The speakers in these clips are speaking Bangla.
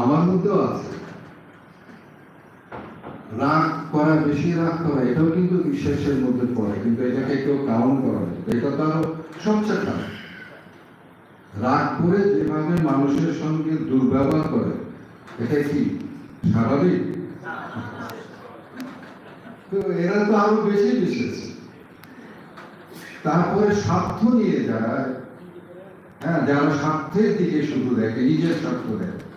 আমার মধ্যেও আছে। রাগ করা, বেশি রাগ করা, এটাও কিন্তু বিশ্বাসের মধ্যে পড়ে, কিন্তু এটাকে কেউ কাউন্ট করা যায় এটা তো আরও সবচেয়ে খারাপ। রাগ করে যেভাবে মানুষের সঙ্গে দুর্ব্যবহার করে, এটা কি স্বাভাবিক? তো এরা তো আরও বেশি বিশেষ তারপরে স্বার্থ নিয়ে যারা হ্যাঁ যারা স্বার্থের দিকে শুধু দেখে, নিজের স্বার্থ দেখে।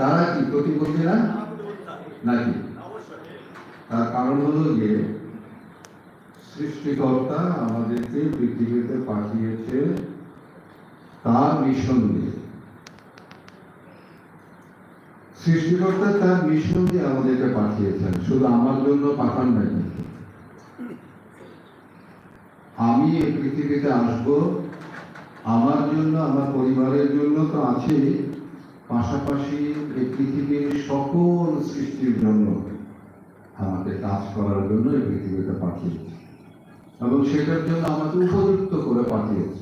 তারা কি না নাকি? তার কারণ হলো যে, সৃষ্টিকর্তা আমাদেরকে পৃথিবীতে পাঠিয়েছে তার মিশন দিয়ে সৃষ্টিকর্তা তার মিশন দিয়ে আমাদেরকে পাঠিয়েছেন, শুধু আমার জন্য পাঠান না কিন্তু আমি এই পৃথিবীতে আসব, আমার জন্য, আমার পরিবারের জন্য তো আছে পাশাপাশি এই পৃথিবীর সকল সৃষ্টির জন্য আমাকে কাজ করার জন্য এই পৃথিবীতে পাঠিয়েছে। এবং সেটার জন্য আমাকে উপযুক্ত করে পাঠিয়েছে।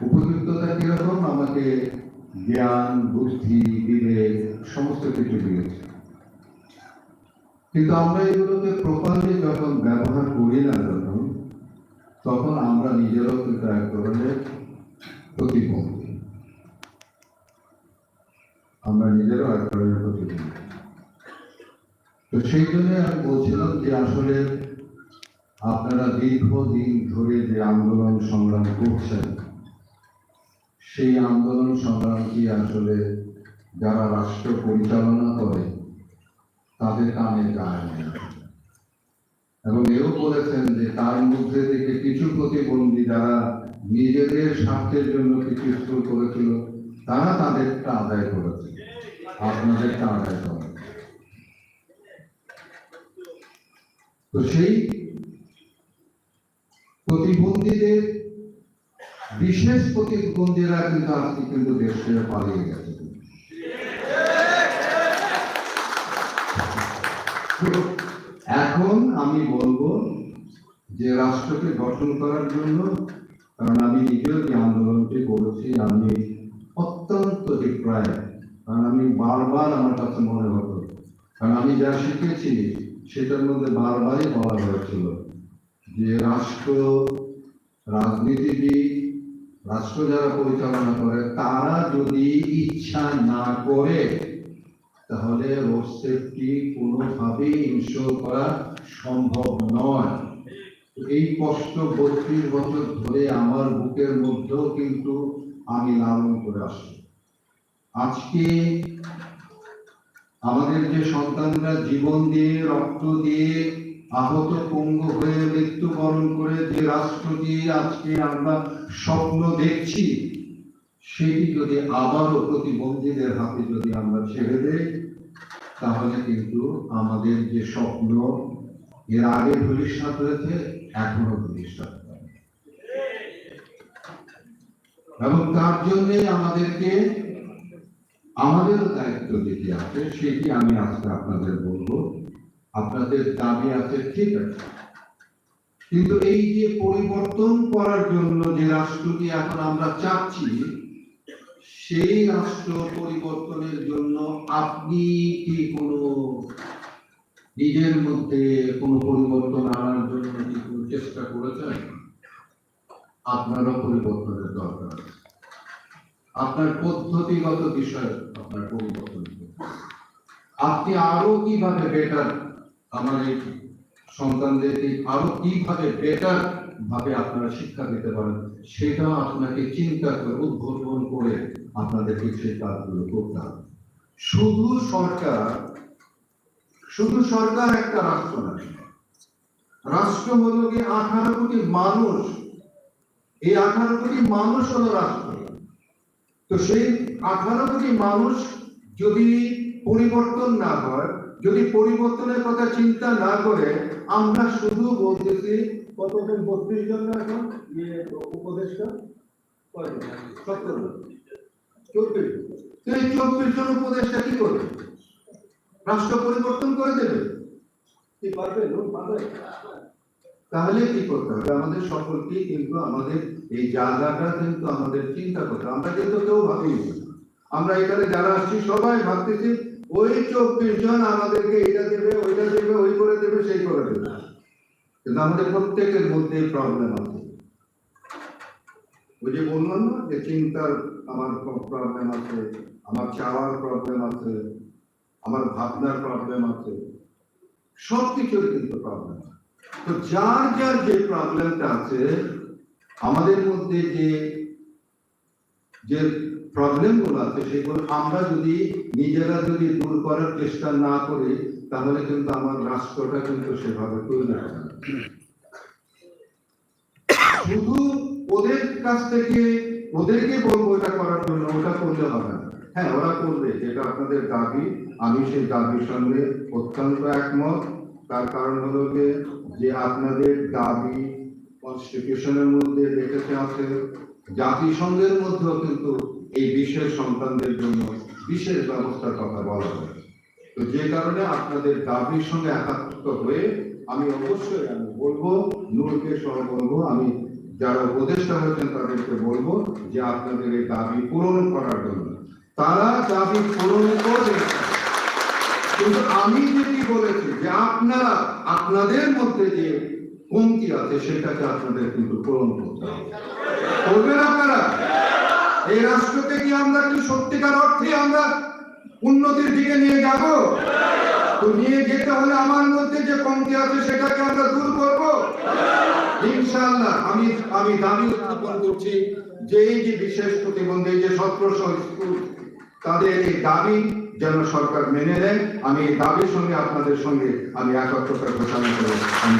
উপযুক্ততা কীরকম? আমাকে জ্ঞান, বুদ্ধি, বিবেক সমস্ত কিছু দিয়েছে। কিন্তু আমরা এগুলোকে প্রপারলি যখন ব্যবহার করি না যখন, তখন আমরা নিজেরাও কিন্তু এক ধরনের প্রতিবন্ধী আমরা নিজেরাও এক ধরনের প্রতিবন্ধী তো সেই জন্য আমি বলছিলাম যে আসলে আপনারা দীর্ঘদিন ধরে যে আন্দোলন সংগ্রাম করছেন, সেই আন্দোলন সংগ্রামটি আসলে যারা রাষ্ট্র পরিচালনা করে, তাদের কানে যায় না। এবং এও বলেছেন যে তার মধ্যে থেকে কিছু প্রতিবন্ধী যারা নিজেদের স্বার্থের জন্য কিছু শুরু করেছিল তারা তাদেরটা আদায় করেছে। আপনাদেরটা আদায় করে তো সেই প্রতিবন্ধীদের, বিশেষ প্রতিবন্ধীরা কিন্তু আজকে কিন্তু দেশ ছেড়ে পালিয়ে গেছে। এখন আমি বলব যে রাষ্ট্রকে গঠন করার জন্য, কারণ আমি নিজেও যে আন্দোলনটি করেছি, আমি অত্যন্ত ডিপ্রায় কারণ আমি বারবার আমার কাছে মনে হতো। কারণ আমি যা শিখেছি, সেটার মধ্যে বারবারই বলা হয়েছিল যে রাষ্ট্র, রাজনীতিবিদ, রাষ্ট্র যারা পরিচালনা করে, তারা যদি ইচ্ছা না করে, তাহলে রোড সেফটি কোনোভাবেই ইনশোর করা সম্ভব নয়। এই কষ্ট বত্রিশ বছর ধরে আমার বুকের মধ্যেও কিন্তু আমি লালন করে আসি আজকে আমাদের যে সন্তানরা জীবন দিয়ে, রক্ত দিয়ে আহত পঙ্গু হয়ে মৃত্যুবরণ করে যে রাষ্ট্রটি আজকে আমরা স্বপ্ন দেখছি, সেটি যদি আবারও প্রতিবন্ধীদের হাতে যদি আমরা ছেড়ে দেই, তাহলে কিন্তু আমাদের যে স্বপ্ন, এর আগে ভবিষ্যৎ রয়েছে এখনও ভবিষ্যৎ এবং তার জন্য আমাদেরকে আমাদের দায়িত্ব যেটি আছে, সেটি আমি আজকে আপনাদের বলব। আপনাদের দাবি আছে, ঠিক আছে। কিন্তু এই যে পরিবর্তন করার জন্য যে রাষ্ট্রটি এখন আমরা চাচ্ছি, সেই রাষ্ট্র পরিবর্তনের জন্য আপনি কি কোনো নিজের মধ্যে কোনো পরিবর্তন আনার জন্য কি চেষ্টা করেছেন? আপনারও পরিবর্তনের দরকার আছে। আপনার পদ্ধতিগত বিষয়, আপনার পরিবর্তন আপনি আরও কীভাবে বেটার এই সন্তানদেরকে আরও কীভাবে বেটার ভাবে আপনারা শিক্ষা দিতে পারেন, সেটা আপনাকে চিন্তা করে উদ্ভাবন করে আপনাদেরকে সেই কাজগুলো করতে হবে। শুধু সরকার শুধু সরকার একটা রাষ্ট্র না, রাষ্ট্র হলো কি আঠারো কোটি মানুষ। এই আঠারো কোটি মানুষ হলো রাষ্ট্র। তো সেই আঠারো মানুষ যদি পরিবর্তন না হয়, যদি পরিবর্তনের কথা চিন্তা না করে, আমরা শুধু বলতেছি, কতজন বত্রিশ জন এখন? ইয়ে উপদেষ্টা? সত্তর চব্বিশ এই চব্বিশ জন উপদেষ্টা কি করবে? রাষ্ট্র পরিবর্তন করে দেবে? কি পারবে? পারবে তাহলে কি করতে হবে? আমাদের সকলকে কিন্তু আমাদের এই জায়গাটা কিন্তু আমাদের চিন্তা করতে। আমরা কিন্তু কেউ ভাবি আমরা এখানে যারা আসছি, সবাই ভাবতেছি, ওই চব্বিশ জন আমাদেরকে এটা দেবে, ওইটা দেবে, ওই করে দেবে, সেই করে দেবে। কিন্তু আমাদের প্রত্যেকের মধ্যে প্রবলেম আছে। ওই যে বললাম না যে চিন্তার আমার প্রবলেম আছে, আমার চাওয়ার প্রবলেম আছে, আমার ভাবনার প্রবলেম আছে সব কিছুর কিন্তু প্রবলেম তো যার যার যে প্রবলেমটা আছে, আমাদের মধ্যে যে যে প্রবলেমগুলো আছে, সেগুলো আমরা যদি নিজেরা যদি দূর করার চেষ্টা না করি, তাহলে কিন্তু আমার রাষ্ট্রটা কিন্তু সেভাবে তৈরি হবে শুধু ওদের কাছ থেকে, ওদেরকে বলব এটা করার জন্য, ওটা করলে হবে না। হ্যাঁ ওরা করবে, যেটা আপনাদের দাবি, আমি সেই দাবির সঙ্গে অত্যন্ত একমত। তার কারণ হলো যে যে আপনাদের দাবি কনস্টিটিউশনের মধ্যে লেখেছে আছে, জাতিসংঘের মধ্যেও কিন্তু এই বিশেষ সন্তানদের জন্য বিশেষ ব্যবস্থার কথা বলা হয় তো যে কারণে আপনাদের দাবির সঙ্গে একাত্ম হয়ে আমি অবশ্যই আমি বলব, নূরকে সহ বলব আমি যারা উপদেষ্টা হয়েছেন তাদেরকে বলব যে আপনাদের এই দাবি পূরণ করার জন্য। তারা দাবি পূরণ করবে কিন্তু আমি যেটি বলেছি যে আপনারা, আপনাদের মধ্যে যে কমতি আছে, সেটাকে আপনাদের কিন্তু পূরণ করতে হবে। আপনারা? এই রাষ্ট্রকে কি আমরা কি সত্যিকার অর্থে আমরা উন্নতির দিকে নিয়ে যাব? তো নিয়ে যেতে হলে আমার মধ্যে যে কমতি আছে, সেটাকে আমরা দূর করব? ইনশাআল্লাহ। আমি আমি দাবি উত্থাপন করছি যে এই যে বিশেষ প্রতিবন্ধী যে সতেরোশো স্কুল, তাদের এই দাবি যেন সরকার মেনে নেয়, আমি এই দাবির সঙ্গে আপনাদের সঙ্গে আমি একাত্মতা ঘোষণা করে আমি